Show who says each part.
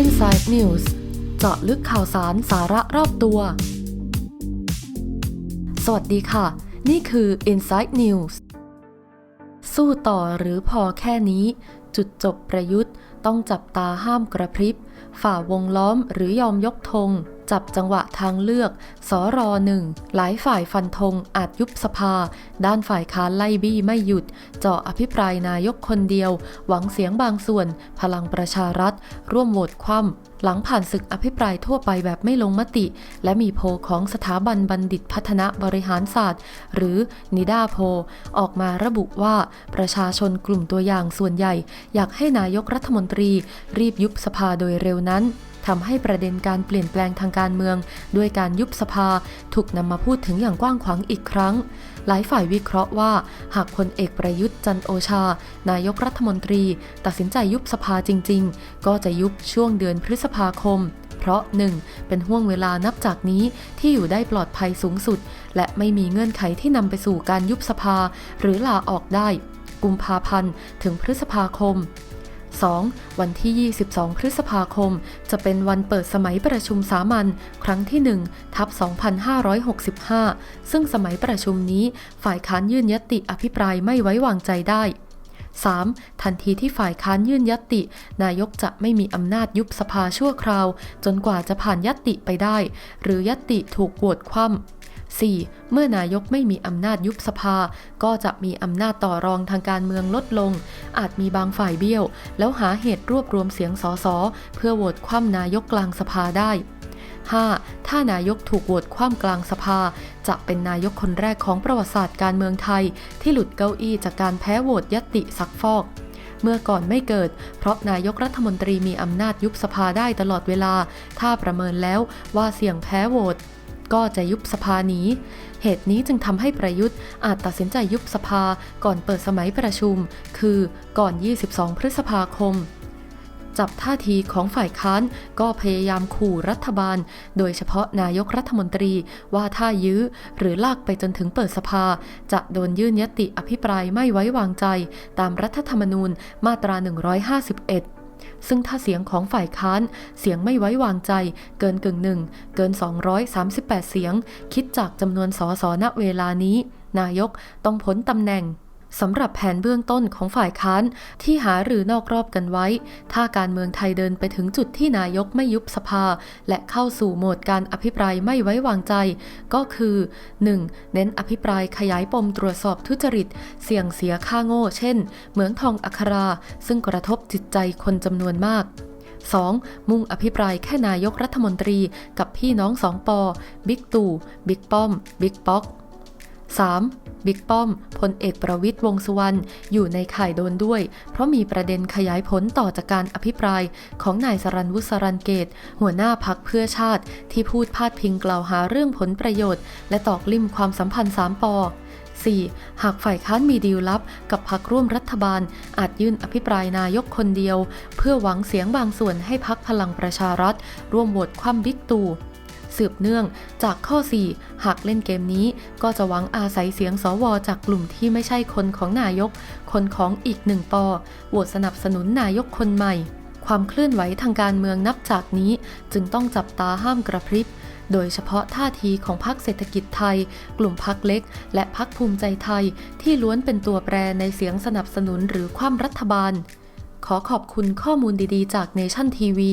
Speaker 1: Inside News เจาะลึกข่าวสารสาระรอบตัว สวัสดีค่ะ นี่คือ Inside News สู้ต่อหรือพอแค่นี้ จุดจบประยุทธ์ต้องจับตาห้ามกระพริบ ฝ่าวงล้อมหรือยอมยกธง จับจังหวะทางเลือกสอรอหนึ่งหลายฝ่ายฟันธงอาจยุบสภา ด้านฝ่ายค้านไล่บี้ไม่หยุด เจาะอภิปรายนายกคนเดียว หวังเสียงบางส่วน พลังประชารัฐ ร่วมโหวตคว่ำหลังผ่านศึกอภิปรายทั่วไปแบบไม่ลงมติ และมีโพของสถาบันบัณฑิตพัฒนาบริหารศาสตร์ หรือนิดาโพออกมาระบุว่าประชาชนกลุ่มตัวอย่างส่วนใหญ่ อยากให้นายกรัฐมนตรี รีบยุบสภาโดยเร็วนั้น ทำให้ประเด็นการเปลี่ยนแปลงทางการเมือง ด้วยการยุบสภาถูกนำมาพูดถึงอย่างกว้างขวางอีกครั้ง หลายฝ่ายวิเคราะห์ว่า หากพลเอกประยุทธ์จันโอชา นายกรัฐมนตรี ตัดสินใจยุบสภาจริง ๆ ก็จะยุบช่วงเดือนพฤษภาคมเพราะ 1. เป็นห่วงเวลานับจากนี้ที่อยู่ได้ปลอดภัยสูงสุด และไม่มีเงื่อนไขที่นำไปสู่การยุบสภา หรือลาออกได้ กุมภาพันธ์ ถึงพฤษภาคม 2. วันที่ 22 พฤษภาคม จะเป็นวันเปิดสมัยประชุมสามัญครั้งที่ 1 ทับ 2565 ซึ่งสมัยประชุมนี้ฝ่ายค้านยื่นยติอภิปรายไม่ไว้วางใจได้ 3. ทันทีที่ฝ่ายค้านยื่นยติ นายกจะไม่มีอำนาจยุบสภาชั่วคราว จนกว่าจะผ่านยติไปได้ หรือยติถูกโหวตคว่ำ 4. เมื่อนายกไม่มีอำนาจยุบสภา ก็จะมีอำนาจต่อรองทางการเมืองลดลง อาจมีบางฝ่ายเบี้ยว แล้วหาเหตุรวบรวมเสียงสสเพื่อโหวตคว่ำนายกกลางสภาได้ 5. ถ้านายกถูกโหวตคว่ำกลางสภา จะเป็นนายกคนแรกของประวัติศาสตร์การเมืองไทย ที่หลุดเก้าอี้จากการแพ้โหวตยติซักฟอก เมื่อก่อนไม่เกิด เพราะนายกรัฐมนตรีมีอำนาจยุบสภาได้ตลอดเวลา ถ้าประเมินแล้วว่าเสี่ยงแพ้โหวต ก็จะยุบสภานี้ เหตุนี้จึงทำให้ประยุทธ์อาจตัดสินใจยุบสภาก่อนเปิดสมัยประชุม คือก่อน 22 พฤษภาคม จับท่าทีของฝ่ายค้านก็พยายามขู่รัฐบาล โดยเฉพาะนายกรัฐมนตรีว่าถ้ายื้อหรือลากไปจนถึงเปิดสภา จะโดนยื่นยติอภิปรายไม่ไว้วางใจ ตามรัฐธรรมนูญมาตรา 151 ซึ่งถ้าเสียงของฝ่ายค้านเสียงไม่ไว้วางใจเกินกึ่งหนึ่งเกิน 238 เสียง คิดจากจำนวนสสณเวลานี้ นายกต้องพ้นตำแหน่ง สำหรับแผนเบื้องต้นของฝ่ายค้านที่หาหรือนอกรอบกันไว้ ถ้าการเมืองไทยเดินไปถึงจุดที่นายกไม่ยุบสภา และเข้าสู่โหมดการอภิปรายไม่ไว้วางใจ ก็คือ 1. เน้นอภิปรายขยายปมตรวจสอบทุจริต เสี่ยงเสียค่าโง่ เช่น เหมืองทองอัครา ซึ่งกระทบจิตใจคนจำนวนมาก 2. มุ่งอภิปรายแค่นายกรัฐมนตรีกับพี่น้องสองปอบิ๊กตู่บิ๊กป้อม บิ๊กป๊อก 3. บิ๊กป้อมพลเอกประวิทย์วงสุวรรณอยู่ในข่ายโดนด้วย เพราะมีประเด็นขยายผลต่อจากการอภิปรายของนายสรันวุสรันเกต หัวหน้าพักเพื่อชาติ ที่พูดพาดพิงกล่าวหาเรื่องผลประโยชน์ และตอกลิ่มความสัมพันธ์ 3ปอ 4. หากฝ่ายค้านมีดีลลับ กับพักร่วมรัฐบาล อาจยื่นอภิปรายนายกคนเดียว เพื่อหวังเสียงบางส่วนให้พักพลังประชารัฐ ร่วมโหวตคว่ำบิ๊กตู่ สืบเนื่องจากข้อ 4 หากเล่นเกมนี้ ก็จะหวังอาศัยเสียงสวจากกลุ่มที่ไม่ใช่คนของนายก คนของอีกหนึ่งปอโหวตสนับสนุนนายกคนใหม่ ความเคลื่อนไหวทางการเมืองนับจากนี้ จึงต้องจับตาห้ามกระพริบโดยเฉพาะท่าทีของพรรคเศรษฐกิจไทย กลุ่มพรรคเล็ก และพรรคภูมิใจไทย ที่ล้วนเป็นตัวแปรในเสียงสนับสนุนหรือคว่ำรัฐบาล ขอขอบคุณข้อมูลดีๆ จากเนชั่นทีวี